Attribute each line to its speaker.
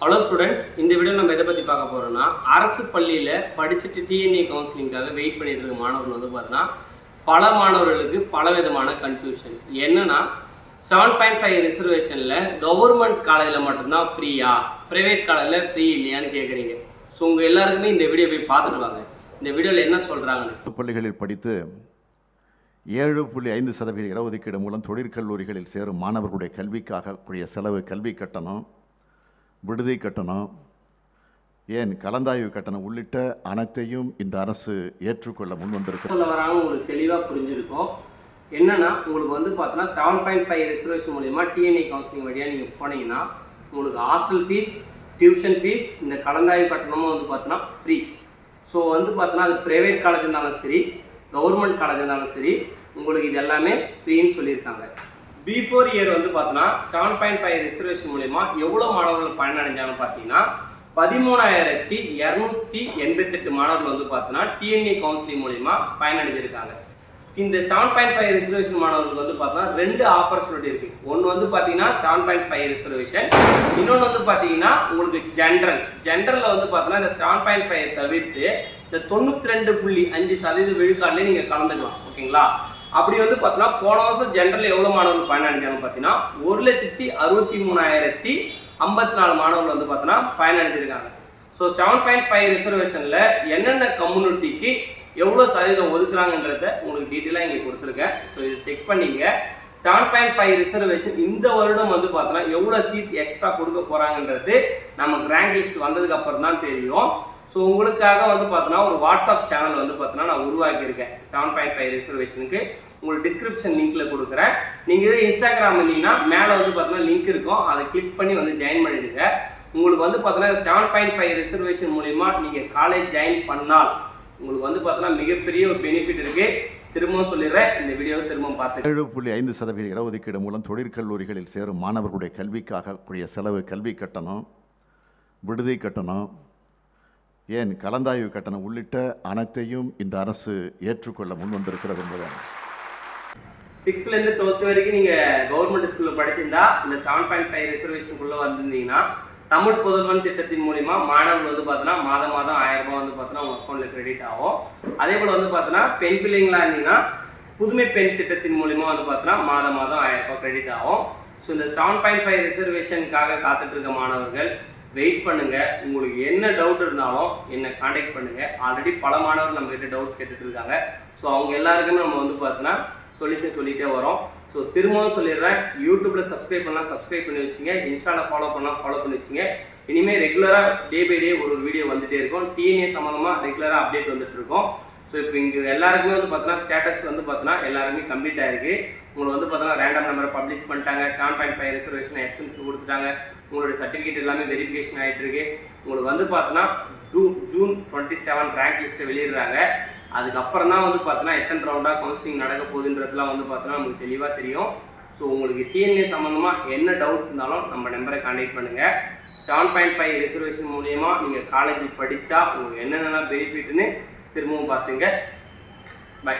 Speaker 1: Hello students இந்த video நம்ம எதை பற்றி பார்க்க போகிறோம்னா அரசு பள்ளியில் படிச்சுட்டு டிஎன்ஏ கவுன்சிலிங்காக வெயிட் பண்ணிட்டு இருக்க மாணவர்கள் வந்து பார்த்தீங்கன்னா பல மாணவர்களுக்கு பல விதமான கன்ஃபியூஷன் என்னென்னா செவன் பாயிண்ட் ஃபைவ் ரிசர்வேஷனில் கவர்மெண்ட் காலேஜில் மட்டும்தான் ஃப்ரீயா ப்ரைவேட் காலேஜில் ஃப்ரீ இல்லையான்னு கேட்குறீங்க ஸோ உங்கள் எல்லாருக்குமே இந்த வீடியோ போய் பார்த்துட்டு வாங்க. இந்த வீடியோவில் என்ன சொல்கிறாங்கன்னு
Speaker 2: பள்ளிகளில் படித்து ஏழு புள்ளி ஐந்து சதவீத இடஒதுக்கீடு மூலம் தொழிற்கல்லூரிகளில் சேரும் மாணவர்களுடைய கல்விக்காக கூடிய செலவு கல்வி கட்டணம் விடுதி கட்டணம். ஏன்? கலந்தாய்வு கட்டணம் உள்ளிட்ட அனைத்தையும் இந்த அரசு ஏற்றுக்கொள்ள முன்வந்திருக்கிறது
Speaker 1: சொல்ல வராங்க உங்களுக்கு தெளிவாக புரிஞ்சிருக்கும். என்னென்னா உங்களுக்கு வந்து பார்த்தோன்னா செவன் பாயிண்ட் ஃபைவ் ரிசர்வேஷன் மூலியமா டிஎன்ஏ கவுன்சிலிங் வழியாக நீங்கள் போனீங்கன்னா உங்களுக்கு ஹாஸ்டல் ஃபீஸ் டியூஷன் ஃபீஸ் இந்த கலந்தாய்வு கட்டணமும் வந்து பார்த்தோன்னா ஃப்ரீ ஸோ வந்து பார்த்தோன்னா அது ப்ரைவேட் காலேஜ் இருந்தாலும் சரி கவர்மெண்ட் காலேஜ் இருந்தாலும் சரி உங்களுக்கு இது எல்லாமே ஃப்ரீன்னு சொல்லியிருக்காங்க. பிஃபோர் இயர் வந்து பார்த்தோன்னா செவன் பாயிண்ட் ஃபைவ் ரிசர்வேஷன் மூலிமா எவ்வளோ மாணவர்கள் பயனடைஞ்சாங்கன்னு பார்த்தீங்கன்னா பதிமூணாயிரத்தி இரநூத்தி எண்பத்தெட்டு மாணவர்கள் வந்து பார்த்தோன்னா டிஎன்ஏ கவுன்சிலிங் மூலிமா பயனடைஞ்சிருக்காங்க. இந்த செவன் பாயிண்ட் ஃபைவ் ரிசர்வேஷன் மாணவர்களுக்கு வந்து பார்த்தோன்னா ரெண்டு ஆப்பர்ச்சுனிட்டி இருக்கு. ஒன்று வந்து பார்த்தீங்கன்னா செவன் பாயிண்ட் ஃபைவ் ரிசர்வேஷன் இன்னொன்று வந்து பார்த்தீங்கன்னா உங்களுக்கு ஜென்ரல் ஜென்ரலில் வந்து பார்த்தோன்னா இந்த செவன் பாயிண்ட் ஃபைவ் தவிர்த்து இந்த தொண்ணூற்றி ரெண்டு புள்ளி அஞ்சு சதவீத விழுக்காடுலேயே நீங்கள் கலந்துக்கலாம். ஓகேங்களா? அப்படி வந்து பார்த்தோன்னா போன வருஷம் ஜென்ரல் எவ்வளோ மாணவர்கள் பயனடைஞ்சாங்கன்னு பார்த்தீங்கன்னா ஒரு லட்சத்தி அறுபத்தி மூணாயிரத்தி ஐம்பத்தி நாலு மாணவர்கள் வந்து பார்த்தோன்னா பயனடைஞ்சிருக்காங்க ஸோ செவன் பாயிண்ட் ஃபைவ் ரிசர்வேஷனில் என்னென்ன கம்யூனிட்டிக்கு எவ்வளோ சதவீதம் ஒதுக்குறாங்கன்றத உங்களுக்கு டீட்டெயிலாக இங்கே கொடுத்துருக்கேன். ஸோ இதை செக் பண்ணிங்க. செவன் பாயிண்ட் ஃபைவ் ரிசர்வேஷன் இந்த வருடம் வந்து பார்த்தோன்னா எவ்வளோ சீட் எக்ஸ்ட்ரா கொடுக்க போகிறாங்கன்றது நமக்கு ரேங்க் லிஸ்ட் வந்ததுக்கு அப்புறம் தான் தெரியும். ஸோ உங்களுக்காக வந்து பார்த்தோன்னா ஒரு வாட்ஸ்அப் சேனல் வந்து பார்த்தோன்னா நான் உருவாக்கியிருக்கேன். செவன் பாயிண்ட் ஃபைவ் ரிசர்வேஷனுக்கு உங்களுக்கு டிஸ்கிரிப்ஷன் லிங்க்ல கொடுக்குறேன். நீங்கள் இதே இன்ஸ்டாகிராம் வந்தீங்கன்னா மேலே வந்து பார்த்தோன்னா லிங்க் இருக்கும். அதை கிளிக் பண்ணி வந்து ஜாயின் பண்ணிடுங்க. உங்களுக்கு வந்து பார்த்தோன்னா செவன் பாயிண்ட் ஃபைவ் ரிசர்வேஷன் மூலிமா நீங்கள் காலேஜ் ஜாயின் பண்ணால் உங்களுக்கு வந்து பார்த்தோன்னா மிகப்பெரிய ஒரு பெனிஃபிட் இருக்கு. திரும்பவும் சொல்லிடுறேன். இந்த வீடியோவை திரும்பவும் பார்த்து
Speaker 2: ஏழு புள்ளி ஐந்து சதவீத இடஒதுக்கீடு மூலம் தொழிற்கல்லூரிகளில் சேரும் மாணவர்களுடைய கல்விக்காக கூடிய செலவு கல்வி கட்டணம் விடுதி கட்டணம் ஏன் கலந்தாய்வு கட்டணம் உள்ளிட்ட அனைத்தையும் இந்த அரசு ஏற்றுக்கொள்ள முன்வந்திருக்கிறது என்பதுதான்
Speaker 1: சிக்ஸ்த்லேருந்து டுவெல்த் வரைக்கும் நீங்கள் கவர்மெண்ட் ஸ்கூலில் படிச்சிருந்தா இந்த செவன் பாயிண்ட் ஃபைவ் ரிசர்வேஷனுக்குள்ளே வந்திருந்தீங்கன்னா தமிழ் புதல்வன் திட்டத்தின் மூலிமா மாணவர்கள் வந்து பார்த்தோன்னா மாதம் மாதம் ஆயிரம் ரூபாய் வந்து பார்த்தோன்னா உங்கள் அக்கௌண்ட்டில் கிரெடிட் ஆகும். அதே போல் வந்து பார்த்தோன்னா பெண் பிள்ளைங்களா இருந்தீங்கன்னா புதுமை பெண் திட்டத்தின் மூலிமா வந்து பார்த்தோன்னா மாதம் மாதம் ஆயிரம் ரூபாய் கிரெடிட் ஆகும். ஸோ இந்த செவன் பாயிண்ட் ஃபைவ் ரிசர்வேஷனுக்காக காத்துட்டு இருக்க மாணவர்கள் வெயிட் பண்ணுங்கள் உங்களுக்கு என்ன டவுட் இருந்தாலும் என்னை காண்டாக்ட் பண்ணுங்கள் ஆல்ரெடி பல மாணவர்கள் நம்மக்கிட்ட டவுட் கேட்டுட்டு இருக்காங்க. ஸோ அவங்க எல்லாருக்குமே நம்ம வந்து பார்த்தோன்னா சொல்யூஷன் சொல்லிட்டே வரோம். ஸோ திரும்பவும் சொல்லிடுறேன். யூடியூப்பில் சப்ஸ்கிரைப் பண்ணால் சப்ஸ்கிரைப் பண்ணி வச்சுங்க. இன்ஸ்டாவில் ஃபாலோ பண்ணால் ஃபாலோ பண்ணி வச்சுங்க. இனிமேல் ரெகுலராக டே பை டே ஒரு ஒரு வீடியோ வந்துகிட்டே இருக்கும். டிஎன்ஏ சம்மந்தமாக ரெகுலராக அப்டேட் வந்துட்டு இருக்கும். ஸோ இப்போ இங்கே எல்லாருக்குமே வந்து பார்த்தோன்னா ஸ்டேட்டஸ் வந்து பார்த்தோன்னா எல்லாருமே கம்ப்ளீட் ஆயிருக்கு. உங்களுக்கு வந்து பார்த்தோன்னா ரேண்டம் நம்பரை பப்ளிஷ் பண்ணிட்டாங்க. செவன் பாயிண்ட் ஃபைவ் ரிசர்வேஷன் எஸ்என்க்கு கொடுத்துட்டாங்க. உங்களுடைய சர்டிஃபிகேட் எல்லாமே வெரிஃபிகேஷன் ஆகிட்டு இருக்கு. உங்களுக்கு வந்து பார்த்தோன்னா ஜூன் டுவெண்ட்டி செவன் ரேங்க் லிஸ்ட்டை வெளியிடுறாங்க. அதுக்கப்புறம் தான் வந்து பார்த்தோன்னா எத்தனை ரவுண்டாக கவுன்சிலிங் நடக்க போகுதுன்றதுலாம் வந்து பார்த்தோன்னா நமக்கு தெளிவாக தெரியும். ஸோ உங்களுக்கு டிஎன்ஏ சம்மந்தமாக என்ன டவுட்ஸ் இருந்தாலும் நம்ம நம்பரை கான்டாக்ட் பண்ணுங்கள் செவன் பாயிண்ட் ஃபைவ் ரிசர்வேஷன் மூலயமா நீங்கள் காலேஜ் படித்தா உங்களுக்கு என்னென்ன பெனிஃபிட்னு திரும்பவும் பார்த்துங்க. பை